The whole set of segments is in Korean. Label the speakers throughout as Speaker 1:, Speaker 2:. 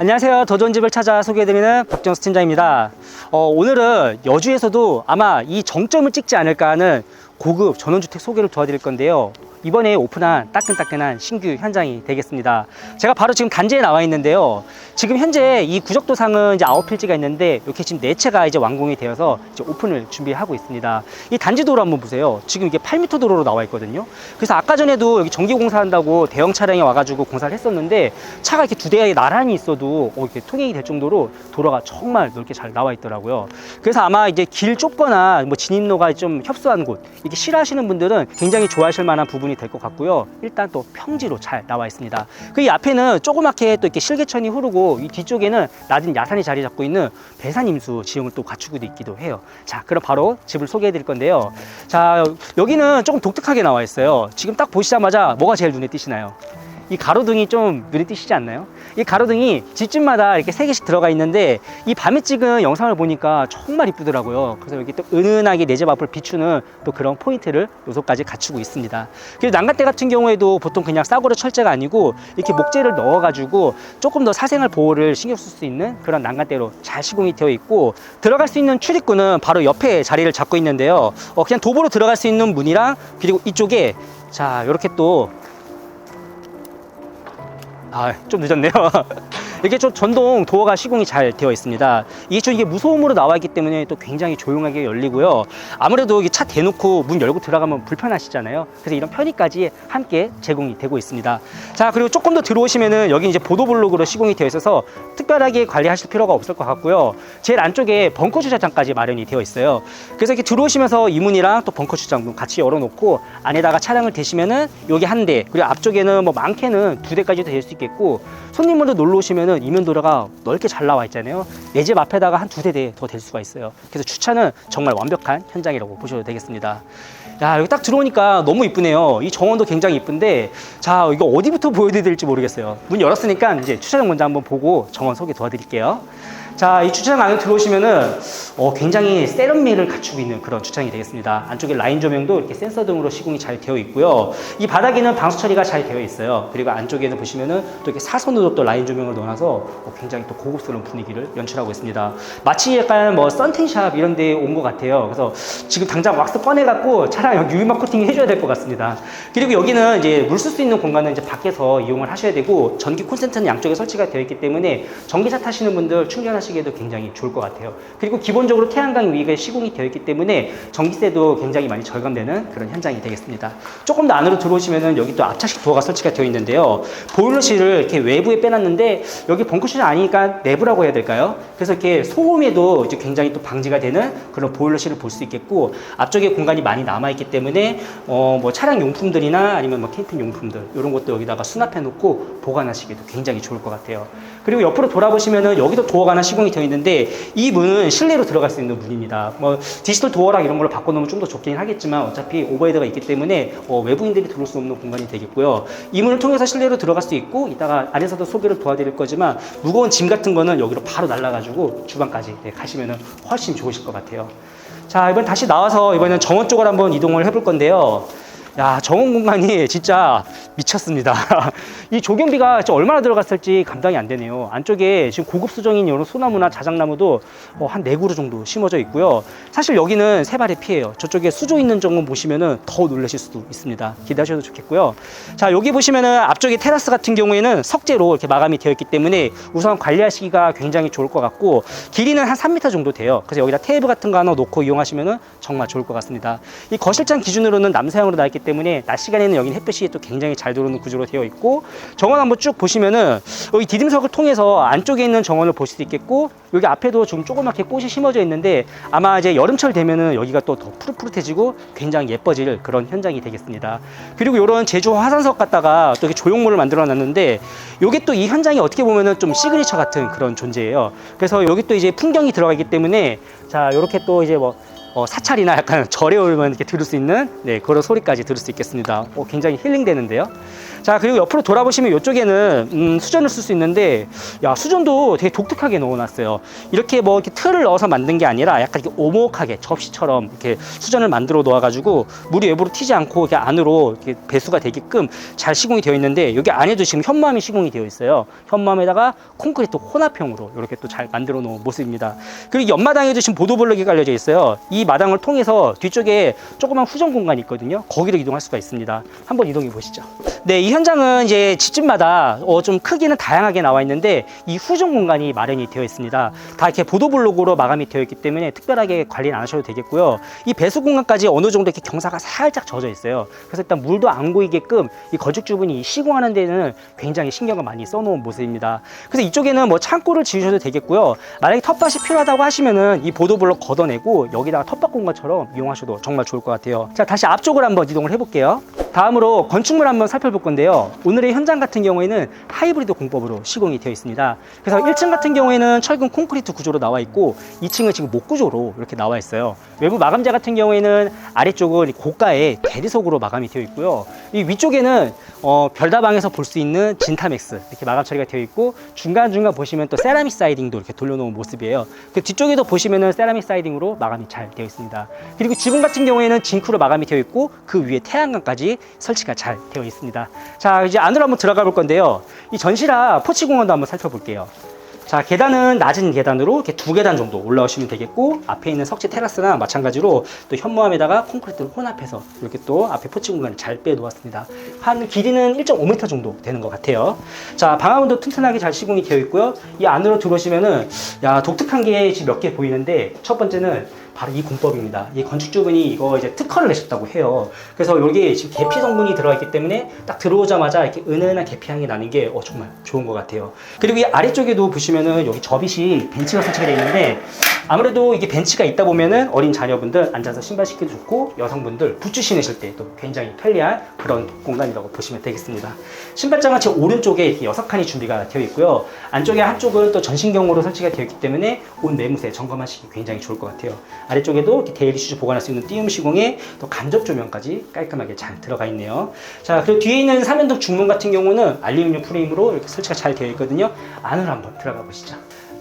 Speaker 1: 안녕하세요. 더 좋은 집을 찾아 소개해드리는 박정수 팀장입니다. 어, 오늘은 여주에서도 아마 이 정점을 찍지 않을까 하는 고급 전원주택 소개를 도와드릴 건데요. 이번에 오픈한 따끈따끈한 신규 현장이 되겠습니다. 제가 바로 지금 단지에 나와 있는데요. 지금 현재 이 구적도상은 이제 아홉 필지가 있는데 이렇게 지금 네 채가 이제 완공이 되어서 이제 오픈을 준비하고 있습니다. 이 단지 도로 한번 보세요. 지금 이게 8m 도로로 나와 있거든요. 그래서 아까 전에도 여기 전기 공사한다고 대형 차량이 와가지고 공사를 했었는데 차가 이렇게 두 대가 나란히 있어도 어, 이렇게 통행이 될 정도로 도로가 정말 넓게 잘 나와 있더라고요. 그래서 아마 이제 길 좁거나 뭐 진입로가 좀 협소한 곳 이렇게 싫어하시는 분들은 굉장히 좋아하실 만한 부분이 될 것 같고요. 일단 또 평지로 잘 나와 있습니다. 그 이 앞에는 조그맣게 또 이렇게 실개천이 흐르고 이 뒤쪽에는 낮은 야산이 자리 잡고 있는 배산임수 지형을 또 갖추고 있기도 해요. 자, 그럼 바로 집을 소개해 드릴 건데요. 자, 여기는 조금 독특하게 나와 있어요. 지금 딱 보시자마자 뭐가 제일 눈에 띄시나요? 이 가로등이 좀 눈에 띄시지 않나요? 이 가로등이 집집마다 이렇게 세 개씩 들어가 있는데 이 밤에 찍은 영상을 보니까 정말 이쁘더라고요. 그래서 여기 또 은은하게 내 집 앞을 비추는 또 그런 포인트를 요소까지 갖추고 있습니다. 그리고 난간대 같은 경우에도 보통 그냥 싸구려 철제가 아니고 이렇게 목재를 넣어가지고 조금 더 사생활 보호를 신경 쓸 수 있는 그런 난간대로 잘 시공이 되어 있고 들어갈 수 있는 출입구는 바로 옆에 자리를 잡고 있는데요. 어, 그냥 도보로 들어갈 수 있는 문이랑 그리고 이쪽에 자 이렇게 또 아, 좀 늦었네요. 이게 좀 전동 도어가 시공이 잘 되어 있습니다. 이게 좀 이게 무소음으로 나와 있기 때문에 또 굉장히 조용하게 열리고요. 아무래도 차 대놓고 문 열고 들어가면 불편하시잖아요. 그래서 이런 편의까지 함께 제공이 되고 있습니다. 자, 그리고 조금 더 들어오시면은 여기 이제 보도블록으로 시공이 되어 있어서 특별하게 관리하실 필요가 없을 것 같고요. 제일 안쪽에 벙커 주차장까지 마련이 되어 있어요. 그래서 이렇게 들어오시면서 이 문이랑 또 벙커 주차장도 같이 열어놓고 안에다가 차량을 대시면은 여기 한 대, 그리고 앞쪽에는 뭐 많게는 두 대까지도 될 수 있겠고 손님으로 놀러 오시면 은 이면 도로가 넓게 잘 나와 있잖아요. 내 집 앞에다가 한 두세 대 더 될 수가 있어요. 그래서 주차는 정말 완벽한 현장이라고 보셔도 되겠습니다. 야, 여기 딱 들어오니까 너무 이쁘네요. 이 정원도 굉장히 이쁜데, 자, 이거 어디부터 보여드려야 될지 모르겠어요. 문 열었으니까 이제 주차장 먼저 한번 보고 정원 소개 도와드릴게요. 자, 이 주차장 안에 들어오시면은 어, 굉장히 세련미를 갖추고 있는 그런 주차장이 되겠습니다. 안쪽에 라인 조명도 이렇게 센서 등으로 시공이 잘 되어 있고요. 이 바닥에는 방수 처리가 잘 되어 있어요. 그리고 안쪽에는 보시면은 또 이렇게 사선으로 또 라인 조명을 넣어놔서 어, 굉장히 또 고급스러운 분위기를 연출하고 있습니다. 마치 약간 뭐 썬팅샵 이런 데온것 같아요. 그래서 지금 당장 왁스 꺼내갖고 여기 유리막 코팅 해줘야 될 것 같습니다. 그리고 여기는 이제 물 쓸 수 있는 공간은 이제 밖에서 이용을 하셔야 되고 전기 콘센트는 양쪽에 설치가 되어 있기 때문에 전기차 타시는 분들 충전하시 기에도 굉장히 좋을 것 같아요. 그리고 기본적으로 태양광 위에 시공이 되어 있기 때문에 전기세도 굉장히 많이 절감되는 그런 현장이 되겠습니다. 조금 더 안으로 들어오시면은 여기 또 앞차식 도어가 설치가 되어 있는데요. 보일러실을 이렇게 외부에 빼놨는데 여기 벙커실은 아니니까 내부라고 해야 될까요? 그래서 이렇게 소음에도 이제 굉장히 또 방지가 되는 그런 보일러실을 볼 수 있겠고 앞쪽에 공간이 많이 남아 있기 때문에 어 뭐 차량 용품들이나 아니면 뭐 캠핑 용품들 이런 것도 여기다가 수납해 놓고 보관하시기도 굉장히 좋을 것 같아요. 그리고 옆으로 돌아보시면은 여기도 도어가 하나 시공 이 되어 있는데 이 문은 실내로 들어갈 수 있는 문입니다. 뭐 디지털 도어랑 이런 걸로 바꿔놓으면 좀 더 좋긴 하겠지만 어차피 오버헤드가 있기 때문에 어, 외부인들이 들어올 수 없는 공간이 되겠고요. 이 문을 통해서 실내로 들어갈 수 있고 이따가 안에서도 소개를 도와드릴 거지만 무거운 짐 같은 거는 여기로 바로 날라가지고 주방까지 네, 가시면은 훨씬 좋으실 것 같아요. 자 이번 다시 나와서 이번에는 정원 쪽으로 한번 이동을 해볼 건데요. 야, 정원 공간이 진짜 미쳤습니다. 이 조경비가 얼마나 들어갔을지 감당이 안 되네요. 안쪽에 지금 고급 수정인 이런 소나무나 자작나무도 어, 한네 그루 정도 심어져 있고요. 사실 여기는 세발의 피해요. 저쪽에 수조 있는 정원 보시면은 더 놀라실 수도 있습니다. 기대하셔도 좋겠고요. 자, 여기 보시면은 앞쪽에 테라스 같은 경우에는 석재로 이렇게 마감이 되어 있기 때문에 우선 관리하시기가 굉장히 좋을 것 같고 길이는 한 3m 정도 돼요. 그래서 여기다 테이블 같은 거 하나 놓고 이용하시면은 정말 좋을 것 같습니다. 이 거실장 기준으로는 남사형으로 나와 있기 때문에 낮 시간에는 여기는 햇빛이 또 굉장히 잘 들어오는 구조로 되어 있고 정원 한번 쭉 보시면은 여기 디딤석을 통해서 안쪽에 있는 정원을 볼 수도 있겠고 여기 앞에도 좀 조그맣게 꽃이 심어져 있는데 아마 이제 여름철 되면은 여기가 또 더 푸릇푸릇해지고 굉장히 예뻐질 그런 현장이 되겠습니다. 그리고 이런 제주 화산석 갖다가 또 이렇게 조형물을 만들어 놨는데 요게 또 이 현장이 어떻게 보면은 좀 시그니처 같은 그런 존재예요. 그래서 여기 또 이제 풍경이 들어가기 때문에 자 이렇게 또 이제 뭐 어, 사찰이나 약간 절에 오면 이렇게 들을 수 있는 네, 그런 소리까지 들을 수 있겠습니다. 어, 굉장히 힐링되는데요. 자 그리고 옆으로 돌아보시면 이쪽에는 음, 수전을 쓸 수 있는데 야 수전도 되게 독특하게 넣어놨어요. 이렇게 뭐 이렇게 틀을 넣어서 만든 게 아니라 약간 이렇게 오목하게 접시처럼 이렇게 수전을 만들어 놓아가지고 물이 외부로 튀지 않고 이렇게 안으로 이렇게 배수가 되게끔 잘 시공이 되어 있는데 여기 안에도 지금 현무암이 시공이 되어 있어요. 현무암에다가 콘크리트 혼합형으로 이렇게 또 잘 만들어 놓은 모습입니다. 그리고 옆마당에도 지금 보도블럭이 깔려져 있어요. 이 마당을 통해서 뒤쪽에 조그만 후전 공간이 있거든요. 거기로 이동할 수가 있습니다. 한번 이동해 보시죠. 네, 이 현장은 이제 집집마다 어, 좀 크기는 다양하게 나와 있는데 이 후전 공간이 마련이 되어 있습니다. 다 이렇게 보도블록으로 마감이 되어 있기 때문에 특별하게 관리는 안 하셔도 되겠고요. 이 배수 공간까지 어느 정도 이렇게 경사가 살짝 젖어 있어요. 그래서 일단 물도 안 고이게끔 이 건축주분이 시공하는 데는 굉장히 신경을 많이 써놓은 모습입니다. 그래서 이쪽에는 뭐 창고를 지으셔도 되겠고요. 만약에 텃밭이 필요하다고 하시면은 이 보도블록 걷어내고 여기다가 텃밭 공간처럼 이용하셔도 정말 좋을 것 같아요. 자, 다시 앞쪽으로 한번 이동을 해볼게요. 다음으로 건축물 한번 살펴볼 건데요. 오늘의 현장 같은 경우에는 하이브리드 공법으로 시공이 되어 있습니다. 그래서 1층 같은 경우에는 철근 콘크리트 구조로 나와 있고 2층은 지금 목 구조로 이렇게 나와 있어요. 외부 마감재 같은 경우에는 아래쪽은 고가의 대리석으로 마감이 되어 있고요. 이 위쪽에는 어, 별다방에서 볼 수 있는 진타맥스 이렇게 마감 처리가 되어 있고 중간중간 보시면 또 세라믹 사이딩도 이렇게 돌려놓은 모습이에요. 그 뒤쪽에도 보시면은 세라믹 사이딩으로 마감이 잘 되어 있습니다. 그리고 지붕 같은 경우에는 징크로 마감이 되어 있고 그 위에 태양광까지 설치가 잘 되어 있습니다. 자 이제 안으로 한번 들어가 볼 건데요. 이 전시라 포치 공원도 한번 살펴볼게요. 자 계단은 낮은 계단으로 이렇게 두 계단 정도 올라오시면 되겠고 앞에 있는 석재 테라스나 마찬가지로 또 현무암에다가 콘크리트를 혼합해서 이렇게 또 앞에 포치 공간을 잘 빼놓았습니다. 한 길이는 1.5m 정도 되는 것 같아요. 자 방화문도 튼튼하게 잘 시공이 되어 있고요. 이 안으로 들어오시면은 야 독특한 게 지금 몇 개 보이는데 첫 번째는 바로 이 공법입니다. 이 건축주분이 이거 이제 특허를 내셨다고 해요. 그래서 여기 지금 계피 성분이 들어가 있기 때문에 딱 들어오자마자 이렇게 은은한 계피 향이 나는 게 어, 정말 좋은 것 같아요. 그리고 이 아래쪽에도 보시면은 여기 접이시 벤치가 설치가 되어 있는데 아무래도 이게 벤치가 있다 보면은 어린 자녀분들 앉아서 신발 신기도 좋고 여성분들 붓주 신으실 때 또 굉장히 편리한 그런 공간이라고 보시면 되겠습니다. 신발장은 제 오른쪽에 이렇게 여섯 칸이 준비가 되어 있고요. 안쪽에 한쪽은 또 전신경으로 설치가 되어 있기 때문에 온 매무새 점검하시기 굉장히 좋을 것 같아요. 아래쪽에도 이렇게 데일리 슈즈 보관할 수 있는 띄움 시공에 또 간접 조명까지 깔끔하게 잘 들어가 있네요. 자, 그리고 뒤에 있는 삼연동 중문 같은 경우는 알루미늄 프레임으로 이렇게 설치가 잘 되어 있거든요. 안으로 한번 들어가 보시죠.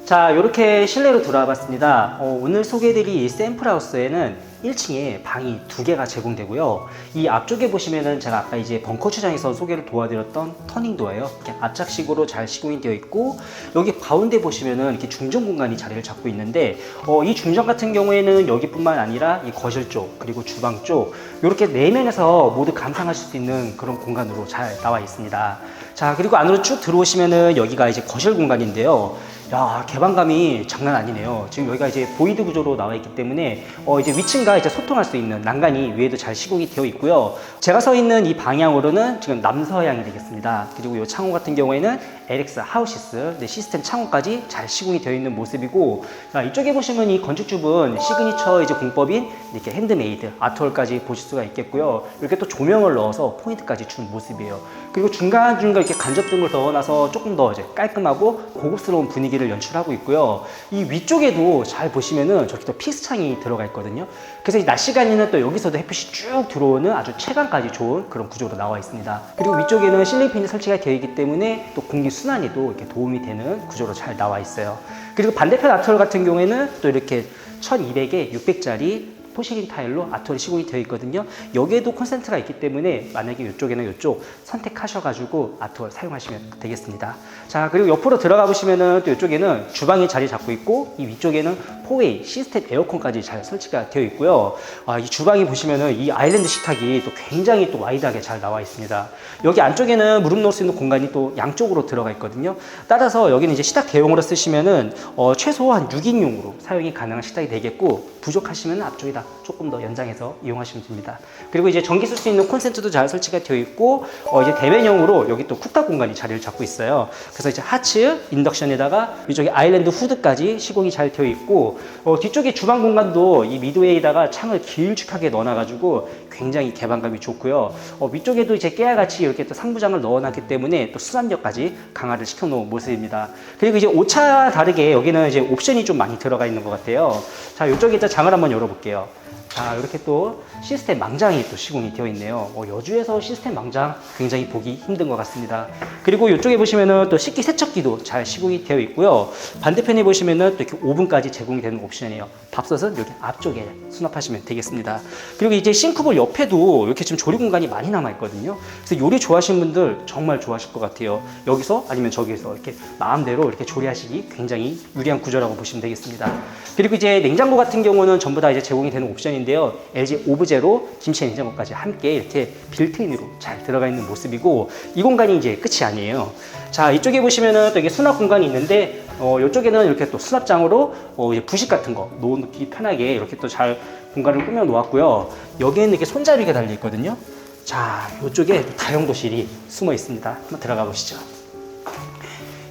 Speaker 1: 자, 이렇게 실내로 돌아와 봤습니다. 어, 오늘 소개해드릴 이 샘플하우스에는 1층에 방이 두 개가 제공되고요. 이 앞쪽에 보시면은 제가 아까 이제 벙커 추장에서 소개를 도와드렸던 터닝도어예요. 이렇게 압착식으로 잘 시공이 되어 있고 여기 가운데 보시면은 이렇게 중정 공간이 자리를 잡고 있는데 어, 이 중정 같은 경우에는 여기뿐만 아니라 이 거실 쪽 그리고 주방 쪽 이렇게 네 면에서 모두 감상하실 수 있는 그런 공간으로 잘 나와 있습니다. 자 그리고 안으로 쭉 들어오시면은 여기가 이제 거실 공간인데요. 야 개방감이 장난 아니네요. 지금 여기가 이제 보이드 구조로 나와 있기 때문에 어 이제 위층과 이제 소통할 수 있는 난간이 위에도 잘 시공이 되어 있고요. 제가 서 있는 이 방향으로는 지금 남서향이 되겠습니다. 그리고 이 창호 같은 경우에는 LX 하우시스 네, 시스템 창호까지 잘 시공이 되어 있는 모습이고 자, 이쪽에 보시면 이 건축주분 시그니처 이제 공법인 이렇게 핸드메이드 아트월까지 보실 수가 있겠고요. 이렇게 또 조명을 넣어서 포인트까지 준 모습이에요. 그리고 중간 중간 이렇게 간접등을 넣어놔서 조금 더 이제 깔끔하고 고급스러운 분위기를 연출하고 있고요. 이 위쪽에도 잘 보시면은 저기 또 피스창이 들어가 있거든요. 그래서 이낮 시간에는 또 여기서도 햇빛이 쭉 들어오는 아주 체감까지 좋은 그런 구조로 나와 있습니다. 그리고 위쪽에는 실링팬이 설치가 되어 있기 때문에 또 공기 순환에도 이렇게 도움이 되는 구조로 잘 나와 있어요. 그리고 반대편 아트월 같은 경우에는 또 이렇게 1200에 600짜리 포시린 타일로 아트월이 시공이 되어 있거든요. 여기에도 콘센트가 있기 때문에 만약에 이쪽에는 이쪽 선택하셔가지고 아트월 사용하시면 되겠습니다. 자 그리고 옆으로 들어가 보시면은 또 이쪽에는 주방이 자리 잡고 있고 이 위쪽에는 포웨이 시스템 에어컨까지 잘 설치가 되어 있고요. 아, 이 주방이 보시면은 이 아일랜드 식탁이 또 굉장히 또 와이드하게 잘 나와 있습니다. 여기 안쪽에는 무릎 놓을 수 있는 공간이 또 양쪽으로 들어가 있거든요. 따라서 여기는 이제 식탁 대용으로 쓰시면은 어, 최소 한 6인용으로 사용이 가능한 식탁이 되겠고 부족하시면 앞쪽에다 조금 더 연장해서 이용하시면 됩니다. 그리고 이제 전기 쓸 수 있는 콘센트도 잘 설치가 되어 있고 어, 이제 대면형으로 여기 또 쿡탑 공간이 자리를 잡고 있어요. 그래서 이제 하츠 인덕션에다가 이쪽에 아일랜드 후드까지 시공이 잘 되어 있고 어, 뒤쪽에 주방 공간도 이 미드웨이에다가 창을 길쭉하게 넣어놔가지고 굉장히 개방감이 좋고요. 어, 위쪽에도 이제 깨알같이 이렇게 또 상부장을 넣어놨기 때문에 또 수납력까지 강화를 시켜놓은 모습입니다. 그리고 이제 5차 다르게 여기는 이제 옵션이 좀 많이 들어가 있는 것 같아요. 자, 이쪽에 일단 장을 한번 열어볼게요. 자, 이렇게 또 시스템 망장이 또 시공이 되어 있네요. 어, 여주에서 시스템 망장 굉장히 보기 힘든 것 같습니다. 그리고 이쪽에 보시면은 또 식기 세척기도 잘 시공이 되어 있고요. 반대편에 보시면은 또 이렇게 오븐까지 제공이 되는 옵션이에요. 밥솥은 여기 앞쪽에 수납하시면 되겠습니다. 그리고 이제 싱크볼 옆에도 이렇게 지금 조리 공간이 많이 남아 있거든요. 그래서 요리 좋아하시는 분들 정말 좋아하실 것 같아요. 여기서 아니면 저기서 이렇게 마음대로 이렇게 조리하시기 굉장히 유리한 구조라고 보시면 되겠습니다. 그리고 이제 냉장고 같은 경우는 전부 다 이제 제공이 되는 옵션 인데요. LG 오브제로 김치 냉장고까지 함께 이렇게 빌트인으로 잘 들어가 있는 모습이고 이 공간이 이제 끝이 아니에요. 자 이쪽에 보시면은 또 이게 수납 공간이 있는데 어, 이쪽에는 이렇게 또 수납장으로 어, 이제 부식 같은 거 놓기 편하게 이렇게 또 잘 공간을 꾸며 놓았고요. 여기에는 이렇게 손잡이가 달려 있거든요. 자 이쪽에 다용도실이 숨어 있습니다. 한번 들어가 보시죠.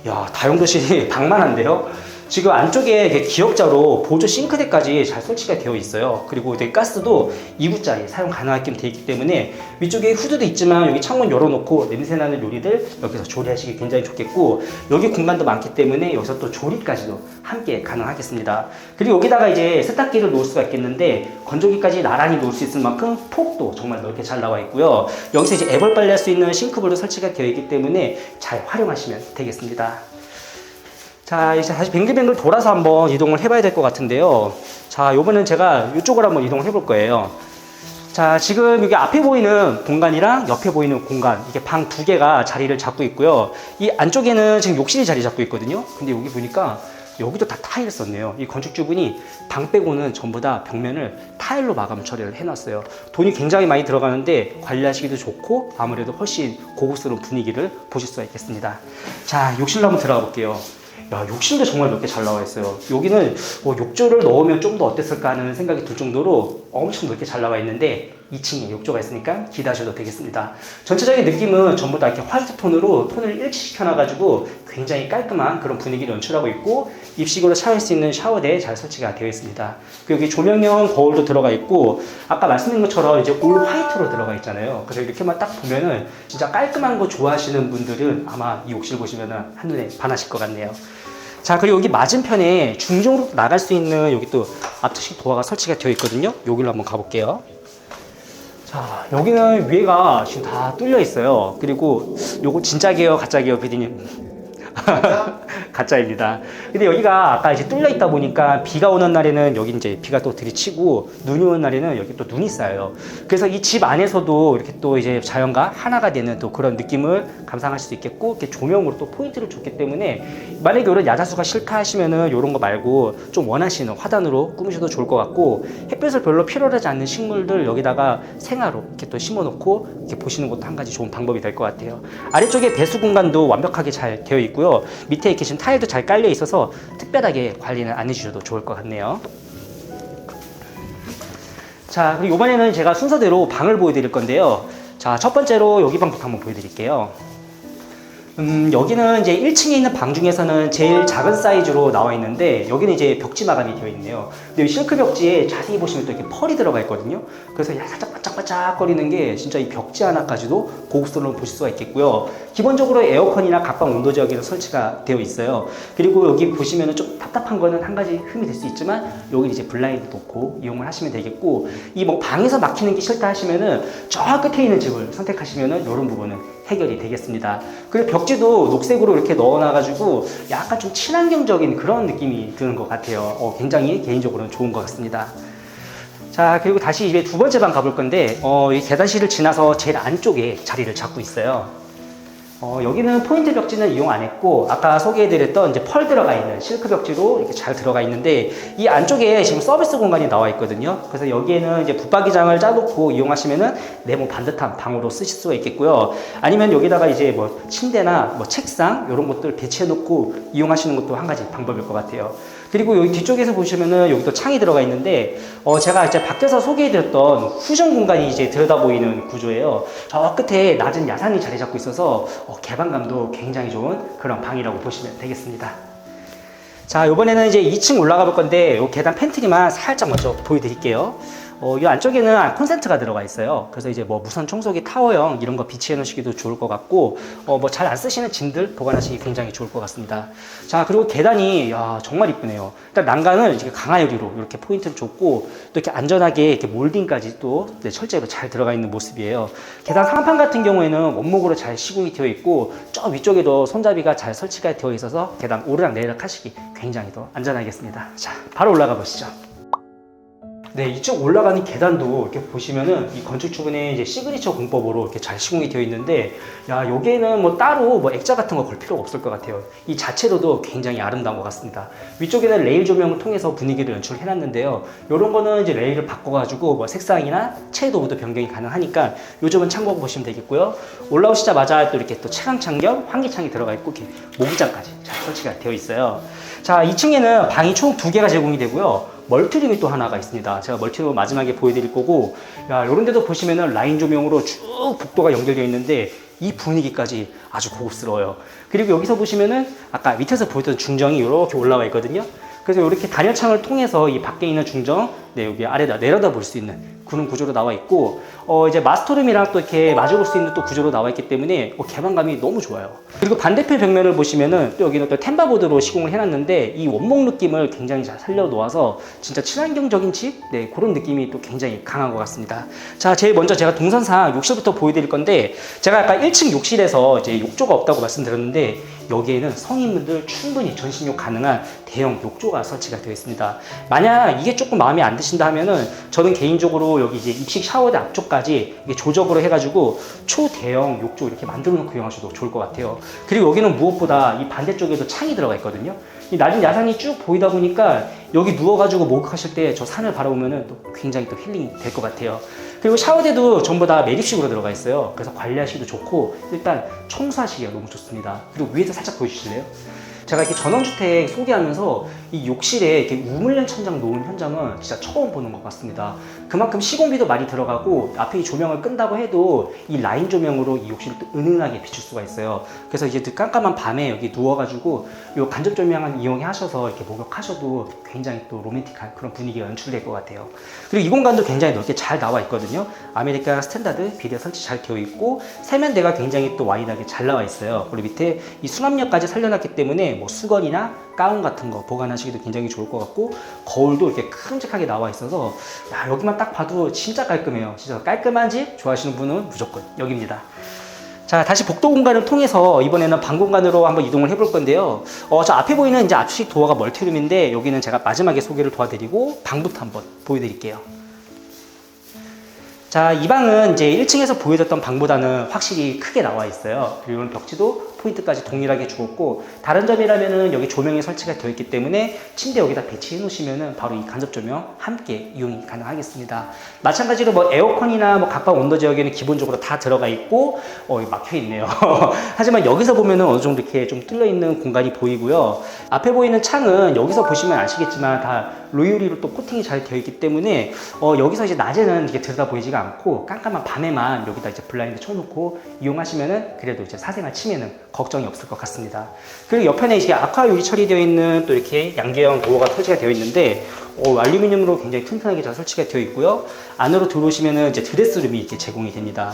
Speaker 1: 야, 다용도실이 방만한데요. 지금 안쪽에 이렇게 기역자로 보조 싱크대까지 잘 설치가 되어 있어요. 그리고 이제 가스도 2구짜리 사용 가능하게 되어 있기 때문에 위쪽에 후드도 있지만 여기 창문 열어놓고 냄새나는 요리들 여기서 조리하시기 굉장히 좋겠고 여기 공간도 많기 때문에 여기서 또 조리까지도 함께 가능하겠습니다. 그리고 여기다가 이제 세탁기를 놓을 수가 있겠는데 건조기까지 나란히 놓을 수 있을 만큼 폭도 정말 넓게 잘 나와 있고요. 여기서 이제 애벌 빨래할 수 있는 싱크볼도 설치가 되어 있기 때문에 잘 활용하시면 되겠습니다. 자, 이제 다시 뱅글뱅글 돌아서 한번 이동을 해봐야 될 것 같은데요. 자, 요번엔 제가 이쪽으로 한번 이동을 해볼 거예요. 자, 지금 여기 앞에 보이는 공간이랑 옆에 보이는 공간, 이게 방 두 개가 자리를 잡고 있고요. 이 안쪽에는 지금 욕실이 자리 잡고 있거든요. 근데 여기 보니까 여기도 다 타일 썼네요. 이 건축주분이 방 빼고는 전부 다 벽면을 타일로 마감 처리를 해놨어요. 돈이 굉장히 많이 들어가는데 관리하시기도 좋고 아무래도 훨씬 고급스러운 분위기를 보실 수가 있겠습니다. 자, 욕실로 한번 들어가 볼게요. 야, 욕실도 정말 넓게 잘 나와 있어요. 여기는 뭐 욕조를 넣으면 좀 더 어땠을까 하는 생각이 들 정도로 엄청 넓게 잘 나와 있는데 2층에 욕조가 있으니까 기대하셔도 되겠습니다. 전체적인 느낌은 전부 다 이렇게 화이트 톤으로 톤을 일치시켜놔가지고 굉장히 깔끔한 그런 분위기를 연출하고 있고 입식으로 샤워할 수 있는 샤워대 잘 설치가 되어 있습니다. 그리고 여기 조명형 거울도 들어가 있고 아까 말씀드린 것처럼 이제 올 화이트로 들어가 있잖아요. 그래서 이렇게만 딱 보면은 진짜 깔끔한 거 좋아하시는 분들은 아마 이 욕실 보시면은 한눈에 반하실 것 같네요. 자 그리고 여기 맞은편에 중정으로 나갈 수 있는 여기 또 앞뒤식 도어가 설치가 되어 있거든요. 여기로 한번 가볼게요. 자 여기는 위에가 지금 다 뚫려 있어요. 그리고 요거 진짜게요 가짜게요 피디님 가짜입니다. 근데 여기가 아까 이제 뚫려 있다 보니까 비가 오는 날에는 여기 이제 비가 또 들이치고 눈이 오는 날에는 여기 또 눈이 쌓여요. 그래서 이 집 안에서도 이렇게 또 이제 자연과 하나가 되는 또 그런 느낌을 감상할 수 있겠고 이렇게 조명으로 또 포인트를 줬기 때문에 만약에 이런 야자수가 싫다 하시면은 이런 거 말고 좀 원하시는 화단으로 꾸미셔도 좋을 것 같고 햇볕을 별로 필요하지 않는 식물들 여기다가 생화로 이렇게 또 심어놓고 이렇게 보시는 것도 한 가지 좋은 방법이 될 것 같아요. 아래쪽에 배수 공간도 완벽하게 잘 되어 있고요. 밑에 이렇게 지금 타일도 잘 깔려 있어서 특별하게 관리는 안 해주셔도 좋을 것 같네요. 자, 그리고 이번에는 제가 순서대로 방을 보여드릴 건데요. 자, 첫 번째로 여기 방부터 한번 보여드릴게요. 음, 여기는 이제 1층에 있는 방 중에서는 제일 작은 사이즈로 나와 있는데 여기는 이제 벽지 마감이 되어 있네요. 근데 이 실크 벽지에 자세히 보시면 또 이렇게 펄이 들어가 있거든요. 그래서 살짝 반짝반짝 거리는 게 진짜 이 벽지 하나까지도 고급스러운 보실 수가 있겠고요. 기본적으로 에어컨이나 각방 온도 제어기가 설치가 되어 있어요. 그리고 여기 보시면 좀 답답한 거는 한 가지 흠이 될 수 있지만 여기 이제 블라인드 놓고 이용을 하시면 되겠고 이 뭐 방에서 막히는 게 싫다 하시면은 저 끝에 있는 집을 선택하시면은 이런 부분은 해결이 되겠습니다. 그리고 벽지도 녹색으로 이렇게 넣어놔가지고 약간 좀 친환경적인 그런 느낌이 드는 것 같아요. 어, 굉장히 개인적으로는 좋은 것 같습니다. 자, 그리고 다시 이제 두 번째 방 가볼 건데, 어, 이 계단실을 지나서 제일 안쪽에 자리를 잡고 있어요. 어, 여기는 포인트 벽지는 이용 안 했고 아까 소개해드렸던 이제 펄 들어가 있는 실크 벽지로 이렇게 잘 들어가 있는데 이 안쪽에 지금 서비스 공간이 나와 있거든요. 그래서 여기에는 이제 붙박이장을 짜놓고 이용하시면은 네모 반듯한 방으로 쓰실 수가 있겠고요. 아니면 여기다가 이제 뭐 침대나 뭐 책상 이런 것들 배치해놓고 이용하시는 것도 한 가지 방법일 것 같아요. 그리고 여기 뒤쪽에서 보시면은 여기도 창이 들어가 있는데 어 제가 이제 밖에서 소개해드렸던 후전 공간이 이제 들여다 보이는 구조예요. 저 끝에 낮은 야산이 자리 잡고 있어서 어 개방감도 굉장히 좋은 그런 방이라고 보시면 되겠습니다. 자, 이번에는 이제 2층 올라가 볼 건데, 요 계단 팬트리만 살짝 먼저 보여드릴게요. 어, 이 안쪽에는 콘센트가 들어가 있어요. 그래서 이제 뭐 무선 청소기 타워형 이런 거 비치해 놓으시기도 좋을 것 같고, 어, 뭐 잘 안 쓰시는 짐들 보관하시기 굉장히 좋을 것 같습니다. 자, 그리고 계단이, 야, 정말 이쁘네요. 일단 난간을 이렇게 강화유리로 이렇게 포인트를 줬고, 또 이렇게 안전하게 이렇게 몰딩까지 또 네, 철제로 잘 들어가 있는 모습이에요. 계단 상판 같은 경우에는 원목으로 잘 시공이 되어 있고, 저 위쪽에도 손잡이가 잘 설치가 되어 있어서 계단 오르락 내리락 하시기 굉장히 더 안전하겠습니다. 자, 바로 올라가 보시죠. 네, 이쪽 올라가는 계단도 이렇게 보시면은 이 건축주분의 이제 시그니처 공법으로 이렇게 잘 시공이 되어 있는데, 야, 여기에는 뭐 따로 뭐 액자 같은 거 걸 필요가 없을 것 같아요. 이 자체로도 굉장히 아름다운 것 같습니다. 위쪽에는 레일 조명을 통해서 분위기를 연출해 놨는데요. 이런 거는 이제 레일을 바꿔가지고 뭐 색상이나 채도도 변경이 가능하니까 요 점은 참고해 보시면 되겠고요. 올라오시자마자 또 이렇게 또 채광창 겸 환기창이 들어가 있고 이렇게 모기장까지 잘 설치가 되어 있어요. 자, 2층에는 방이 총 두 개가 제공이 되고요. 멀티룸이 또 하나가 있습니다. 제가 멀티룸 마지막에 보여드릴 거고, 야, 이런 데도 보시면은 라인 조명으로 쭉 복도가 연결되어 있는데, 이 분위기까지 아주 고급스러워요. 그리고 여기서 보시면은 아까 밑에서 보였던 중정이 이렇게 올라와 있거든요. 그래서 이렇게 단열창을 통해서 이 밖에 있는 중정, 네, 여기 아래다 내려다 볼 수 있는 그런 구조로 나와 있고, 어, 이제 마스터룸이랑 또 이렇게 마주볼 수 있는 또 구조로 나와 있기 때문에 어, 개방감이 너무 좋아요. 그리고 반대편 벽면을 보시면은 또 여기는 또 템바보드로 시공을 해놨는데 이 원목 느낌을 굉장히 잘 살려 놓아서 진짜 친환경적인 집? 네, 그런 느낌이 또 굉장히 강한 것 같습니다. 자, 제일 먼저 제가 동선상 욕실부터 보여드릴 건데 제가 아까 1층 욕실에서 이제 욕조가 없다고 말씀드렸는데 여기에는 성인분들 충분히 전신욕 가능한 대형 욕조가 설치가 되어 있습니다. 만약 이게 조금 마음에 안 드신다 하면은 저는 개인적으로 여기 이제 입식 샤워대 앞쪽까지 이게 조적으로 해가지고 초대형 욕조 이렇게 만들어 놓고 이용하셔도 좋을 것 같아요. 그리고 여기는 무엇보다 이 반대쪽에도 창이 들어가 있거든요. 이 낮은 야산이 쭉 보이다 보니까 여기 누워가지고 목욕하실 때 저 산을 바라보면은 또 굉장히 또 힐링이 될 것 같아요. 그리고 샤워대도 전부 다 매립식으로 들어가 있어요. 그래서 관리하시기도 좋고 일단 청소하시기가 너무 좋습니다. 그리고 위에서 살짝 보여주실래요? 제가 이렇게 전원주택 소개하면서 이 욕실에 이렇게 우물련 천장 놓은 현장은 진짜 처음 보는 것 같습니다. 그만큼 시공비도 많이 들어가고 앞에 이 조명을 끈다고 해도 이 라인 조명으로 이 욕실을 또 은은하게 비출 수가 있어요. 그래서 이제 그 깜깜한 밤에 여기 누워가지고 이 간접 조명을 이용해 하셔서 이렇게 목욕하셔도 굉장히 또 로맨틱한 그런 분위기가 연출될 것 같아요. 그리고 이 공간도 굉장히 넓게 잘 나와 있거든요. 아메리카 스탠다드 비대 설치 잘 되어 있고 세면대가 굉장히 또 와이드하게 잘 나와 있어요. 그리고 밑에 이 수납력까지 살려놨기 때문에 뭐 수건이나 가운 같은 거 보관하시기도 굉장히 좋을 것 같고 거울도 이렇게 큼직하게 나와 있어서 야, 여기만 딱 봐도 진짜 깔끔해요. 진짜 깔끔한 집 좋아하시는 분은 무조건 여기입니다. 자, 다시 복도 공간을 통해서 이번에는 방 공간으로 한번 이동을 해볼 건데요. 어, 저 앞에 보이는 이제 앞식 도어가 멀티룸인데 여기는 제가 마지막에 소개를 도와드리고 방부터 한번 보여드릴게요. 자, 이 방은 이제 1층에서 보여줬던 방보다는 확실히 크게 나와 있어요. 그리고 벽지도 포인트까지 동일하게 주었고, 다른 점이라면은 여기 조명이 설치가 되어 있기 때문에 침대 여기다 배치해 놓으시면은 바로 이 간접 조명 함께 이용이 가능하겠습니다. 마찬가지로 뭐 에어컨이나 뭐 각방 온도 제어기는 기본적으로 다 들어가 있고, 어, 막혀 있네요. 하지만 여기서 보면은 어느 정도 이렇게 좀 뚫려 있는 공간이 보이고요. 앞에 보이는 창은 여기서 보시면 아시겠지만 다 로유리로 또 코팅이 잘 되어 있기 때문에 어, 여기서 이제 낮에는 이게 들여다 보이지가 않고 깜깜한 밤에만 여기다 이제 블라인드 쳐놓고 이용하시면은 그래도 이제 사생활 침해는 걱정이 없을 것 같습니다. 그리고 옆에는 이제 아쿠아 유리 처리되어 있는 또 이렇게 양계형 도어가 설치가 되어 있는데 어, 알루미늄으로 굉장히 튼튼하게 잘 설치가 되어 있고요. 안으로 들어오시면은 이제 드레스룸이 이렇게 제공이 됩니다.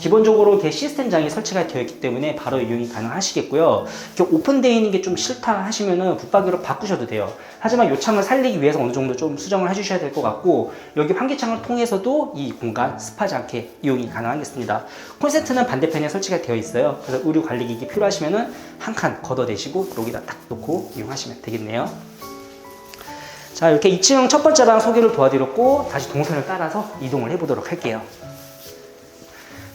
Speaker 1: 기본적으로 이렇게 시스템장이 설치가 되어 있기 때문에 바로 이용이 가능하시겠고요. 이렇게 오픈되어 있는 게 좀 싫다 하시면은 붙박이로 바꾸셔도 돼요. 하지만 이 창을 살리기 위해서 어느 정도 좀 수정을 해주셔야 될 것 같고 여기 환기창을 통해서도 이 공간 습하지 않게 이용이 가능하겠습니다. 콘센트는 반대편에 설치가 되어 있어요. 그래서 의류 관리기기 필요하시면은 한 칸 걷어내시고 여기다 딱 놓고 이용하시면 되겠네요. 자 이렇게 2층 첫 번째 방 소개를 도와드렸고 다시 동선을 따라서 이동을 해보도록 할게요.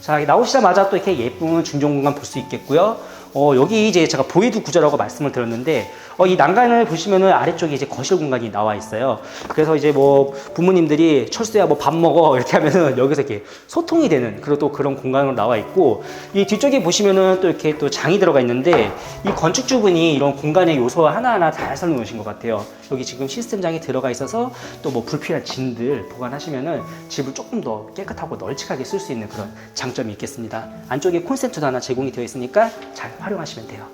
Speaker 1: 자 나오시자마자 또 이렇게 예쁜 중정 공간 볼 수 있겠고요. 어, 여기 이제 제가 보이드 구조라고 말씀을 드렸는데 어, 이 난간을 보시면은 아래쪽에 이제 거실 공간이 나와 있어요. 그래서 이제 뭐 부모님들이 철수야 뭐 밥 먹어 이렇게 하면은 여기서 이렇게 소통이 되는 그리고 또 그런 공간으로 나와 있고 이 뒤쪽에 보시면은 또 이렇게 또 장이 들어가 있는데 이 건축주분이 이런 공간의 요소 하나하나 잘 설명 놓으신 것 같아요. 여기 지금 시스템장이 들어가 있어서 또 뭐 불필요한 짐들 보관하시면은 집을 조금 더 깨끗하고 널찍하게 쓸 수 있는 그런 장점이 있겠습니다. 안쪽에 콘센트도 하나 제공이 되어 있으니까 잘 활용하시면 돼요.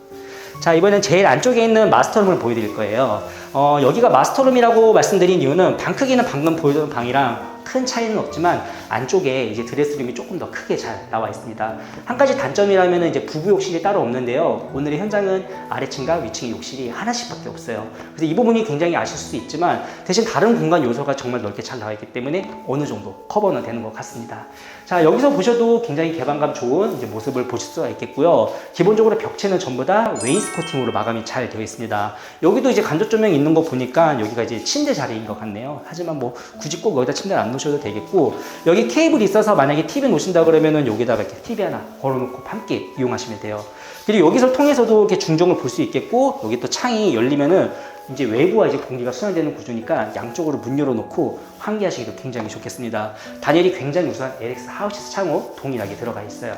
Speaker 1: 자, 이번엔 제일 안쪽에 있는 마스터룸을 보여드릴 거예요. 어, 여기가 마스터룸이라고 말씀드린 이유는 방 크기는 방금 보여준 방이랑 큰 차이는 없지만 안쪽에 이제 드레스룸이 조금 더 크게 잘 나와 있습니다. 한 가지 단점이라면 이제 부부 욕실이 따로 없는데요. 오늘의 현장은 아래층과 위층 욕실이 하나씩밖에 없어요. 그래서 이 부분이 굉장히 아실 수 있지만 대신 다른 공간 요소가 정말 넓게 잘 나와 있기 때문에 어느 정도 커버는 되는 것 같습니다. 자 여기서 보셔도 굉장히 개방감 좋은 이제 모습을 보실 수가 있겠고요. 기본적으로 벽체는 전부 다 웨인스코팅으로 마감이 잘 되어 있습니다. 여기도 이제 간접 조명 있는 거 보니까 여기가 이제 침대 자리인 것 같네요. 하지만 뭐 굳이 꼭 여기다 침대를 안 놓으셔도 되겠고 여기 케이블이 있어서 만약에 TV 놓으신다 그러면은 여기다가 이렇게 TV 하나 걸어놓고 함께 이용하시면 돼요. 그리고 여기서 통해서도 이렇게 중정을 볼 수 있겠고 여기 또 창이 열리면은 이제 외부와 이제 공기가 순환되는 구조니까 양쪽으로 문 열어놓고 환기하시기도 굉장히 좋겠습니다. 단열이 굉장히 우수한 LX 하우시스 창호 동일하게 들어가 있어요.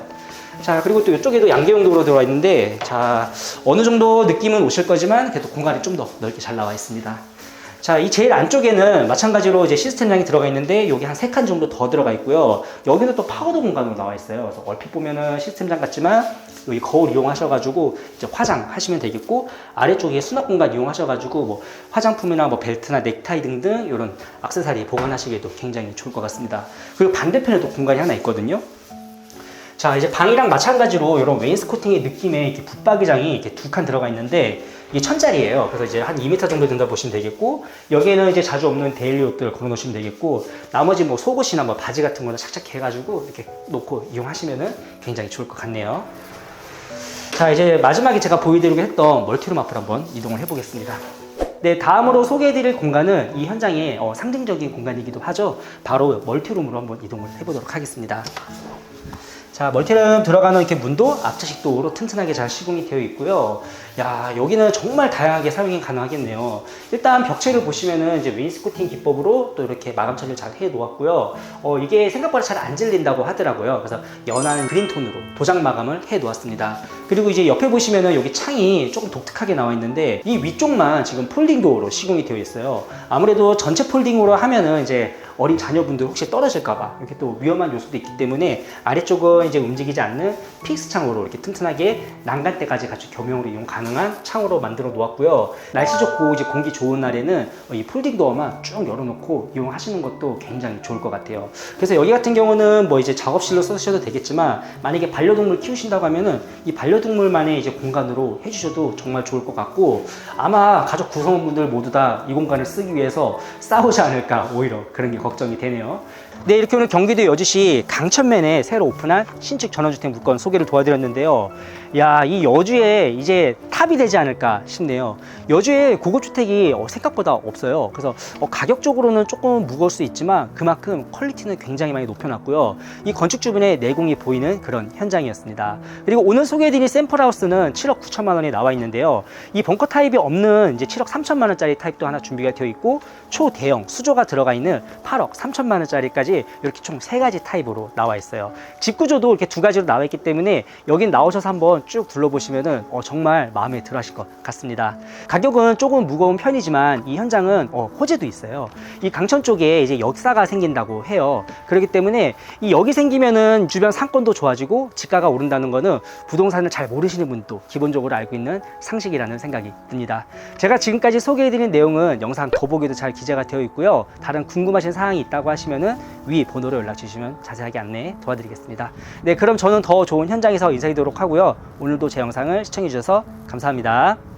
Speaker 1: 자 그리고 또 이쪽에도 양계용도로 들어와 있는데 자 어느 정도 느낌은 오실 거지만 그래도 공간이 좀 더 넓게 잘 나와 있습니다. 자, 이 제일 안쪽에는 마찬가지로 이제 시스템장이 들어가 있는데 여기 한 세 칸 정도 더 들어가 있고요. 여기는 또 파우더 공간으로 나와 있어요. 그래서 얼핏 보면은 시스템장 같지만 여기 거울 이용하셔가지고 이제 화장 하시면 되겠고 아래쪽에 수납 공간 이용하셔가지고 뭐 화장품이나 뭐 벨트나 넥타이 등등 이런 악세사리 보관하시기에도 굉장히 좋을 것 같습니다. 그리고 반대편에도 공간이 하나 있거든요. 자 이제 방이랑 마찬가지로 이런 웨인스코팅의 느낌의 이렇게 붙박이장이 이렇게 두 칸 들어가 있는데 이게 천짜리예요. 그래서 이제 한 2m 정도 된다 보시면 되겠고 여기에는 이제 자주 없는 데일리 옷들 걸어 놓으시면 되겠고 나머지 뭐 속옷이나 뭐 바지 같은 거는 착착 해가지고 이렇게 놓고 이용하시면은 굉장히 좋을 것 같네요. 자 이제 마지막에 제가 보여드리고 했던 멀티룸 앞으로 한번 이동을 해보겠습니다. 네, 다음으로 소개해드릴 공간은 이 현장의 어, 상징적인 공간이기도 하죠. 바로 멀티룸으로 한번 이동을 해보도록 하겠습니다. 자, 멀티룸 들어가는 이렇게 문도 앞차식 도어로 튼튼하게 잘 시공이 되어 있고요. 야, 여기는 정말 다양하게 사용이 가능하겠네요. 일단 벽체를 보시면은 이제 웨인스코팅 기법으로 또 이렇게 마감 처리를 잘 해 놓았고요. 어, 이게 생각보다 잘 안 질린다고 하더라고요. 그래서 연한 그린 톤으로 도장 마감을 해 놓았습니다. 그리고 이제 옆에 보시면은 여기 창이 조금 독특하게 나와 있는데 이 위쪽만 지금 폴딩 도어로 시공이 되어 있어요. 아무래도 전체 폴딩으로 하면은 이제 어린 자녀분들 혹시 떨어질까봐 이렇게 또 위험한 요소도 있기 때문에 아래쪽은 이제 움직이지 않는 픽스 창으로 이렇게 튼튼하게 난간대까지 같이 겸용으로 이용 가능한 창으로 만들어 놓았고요. 날씨 좋고 이제 공기 좋은 날에는 이 폴딩 도어만 쭉 열어놓고 이용하시는 것도 굉장히 좋을 것 같아요. 그래서 여기 같은 경우는 뭐 이제 작업실로 쓰셔도 되겠지만 만약에 반려동물 키우신다고 하면은 이 반려동물만의 이제 공간으로 해주셔도 정말 좋을 것 같고 아마 가족 구성원분들 모두 다 이 공간을 쓰기 위해서 싸우지 않을까 오히려 그런 게 걱정이 되네요. 네, 이렇게 오늘 경기도 여주시 강천면에 새로 오픈한 신축 전원주택 물건 소개를 도와드렸는데요. 야, 이 여주에 이제 탑이 되지 않을까 싶네요. 여주에 고급주택이 어, 생각보다 없어요. 그래서 어, 가격적으로는 조금 무거울 수 있지만 그만큼 퀄리티는 굉장히 많이 높여놨고요. 이 건축 주변에 내공이 보이는 그런 현장이었습니다. 그리고 오늘 소개해드린 샘플하우스는 7억 9천만 원에 나와 있는데요. 이 벙커 타입이 없는 이제 7억 3천만 원짜리 타입도 하나 준비가 되어 있고 초대형 수조가 들어가 있는 8억 3천만 원짜리까지 이렇게 총세 가지 타입으로 나와 있어요. 집 구조도 이렇게 두 가지로 나와 있기 때문에 여긴 나오셔서 한번 쭉 둘러보시면은 어, 정말 마음에 들어 하실 것 같습니다. 가격은 조금 무거운 편이지만 이 현장은 어, 호재도 있어요. 이 강천 쪽에 이제 역사가 생긴다고 해요. 그렇기 때문에 이 역이 생기면은 주변 상권도 좋아지고 집가가 오른다는 거는 부동산을 잘 모르시는 분도 기본적으로 알고 있는 상식이라는 생각이 듭니다. 제가 지금까지 소개해드린 내용은 영상 더보기도 잘 기재가 되어 있고요. 다른 궁금하신 사항이 있다고 하시면은 위 번호로 연락 주시면 자세하게 안내 도와드리겠습니다. 네, 그럼 저는 더 좋은 현장에서 인사드리도록 하고요. 오늘도 제 영상을 시청해 주셔서 감사합니다.